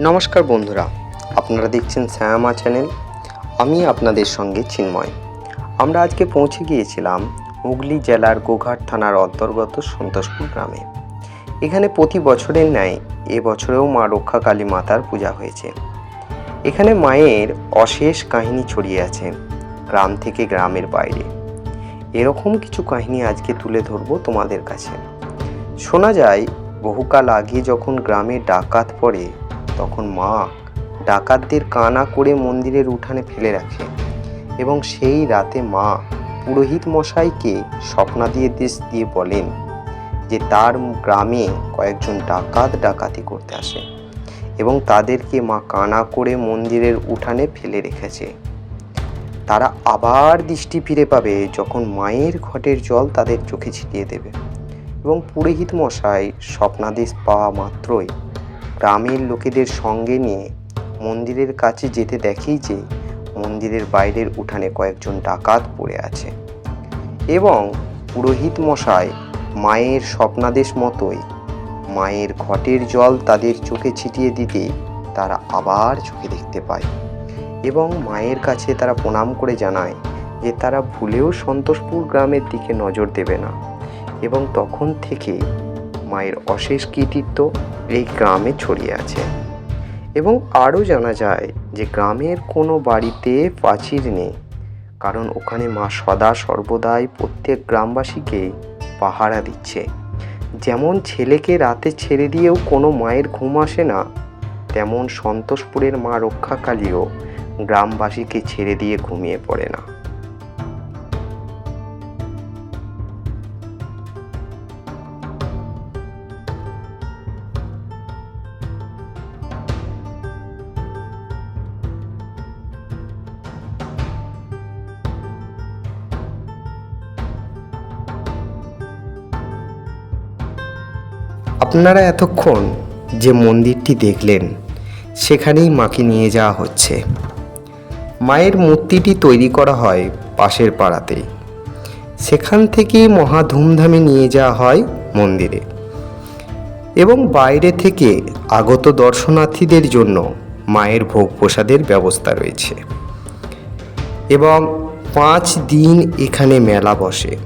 নমস্কার বন্ধুরা, আপনারা দেখছেন শ্যামা চ্যানেল। আমি আপনাদের সঙ্গে চিন্ময়। আমরা আজকে পৌঁছে গিয়েছিলাম হুগলি জেলার গোঘাট থানার অন্তর্গত সন্তোষপুর গ্রামে। এখানে প্রতি বছরের ন্যায় এবছরেও মা রক্ষা কালী মাতার পূজা হয়েছে। এখানে মায়ের অশেষ কাহিনী ছড়িয়ে আছে গ্রাম থেকে গ্রামের বাইরে। এরকম কিছু কাহিনী আজকে তুলে ধরবো তোমাদের কাছে। শোনা যায়, বহুকাল আগে যখন গ্রামে ডাকাত পড়ে তখন মা ডাকাতদের কানা করে মন্দিরের উঠানে ফেলে রাখে এবং সেই রাতে মা পুরোহিত মশাইকে স্বপ্নাদেশ দিয়ে বলেন যে তার গ্রামে কয়েকজন ডাকাত ডাকাতি করতে আসে এবং তাদেরকে মা কানা করে মন্দিরের উঠানে ফেলে রেখেছে। তারা আবার দৃষ্টি ফিরে পাবে যখন মায়ের ঘটের জল তাদের চোখে ছিটিয়ে দেবে এবং পুরোহিত মশাই স্বপ্নাদেশ পাওয়া মাত্রই গ্রামের লোকেদের সঙ্গে নিয়ে মন্দিরের কাছে যেতে দেখেই যে মন্দিরের বাইরের উঠানে কয়েকজন ডাকাত পড়ে আছে। এবং পুরোহিত মশাই মায়ের স্বপ্নাদেশ মতোই মায়ের ঘটের জল তাদের চোখে ছিটিয়ে দিতে তারা আবার চোখে দেখতে পায় এবং মায়ের কাছে তারা প্রণাম করে জানায় যে তারা ভুলেও সন্তোষপুর গ্রামের দিকে নজর দেবে না। এবং তখন থেকে মায়ের অশেষ কৃতিত্ব এই গ্রামে ছড়িয়ে আছে। এবং আরও জানা যায় যে গ্রামের কোনো বাড়িতে প্রাচীর নেই, কারণ ওখানে মা সদা সর্বদাই প্রত্যেক গ্রামবাসীকে পাহারা দিচ্ছে। যেমন ছেলেকে রাতে ছেড়ে দিয়েও কোনো মায়ের ঘুম আসে না, তেমন সন্তোষপুরের মা রক্ষাকালীও গ্রামবাসীকে ছেড়ে দিয়ে ঘুমিয়ে পড়ে না। আপনারা এতক্ষণ যে মন্দিরটি দেখলেন, সেখানেই মাকে নিয়ে যাওয়া হচ্ছে। মায়ের মূর্তিটি তৈরি করা হয় পাশের পাড়াতেই সেখান থেকেই মহা ধুমধামে নিয়ে যাওয়া হয় মন্দিরে। এবং বাইরে থেকে আগত দর্শনার্থীদের জন্য মায়ের ভোগ প্রসাদের ব্যবস্থা রয়েছে। এবং পাঁচ দিন এখানে মেলা বসে।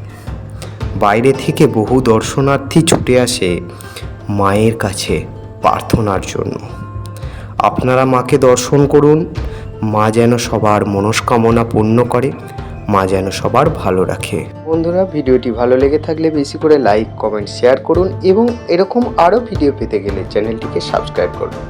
বাইরে থেকে বহু দর্শনার্থী ছুটে আসে মায়ের কাছে প্রার্থনার জন্য। আপনারা মাকে দর্শন করুন। মা যেন সবার মনস্কামনা পূর্ণ করে, মা যেন সবার ভালো রাখে। বন্ধুরা, ভিডিওটি ভালো লেগে থাকলে বেশি করে লাইক, কমেন্ট, শেয়ার করুন এবং এরকম আরও ভিডিও পেতে গেলে চ্যানেলটিকে সাবস্ক্রাইব করুন।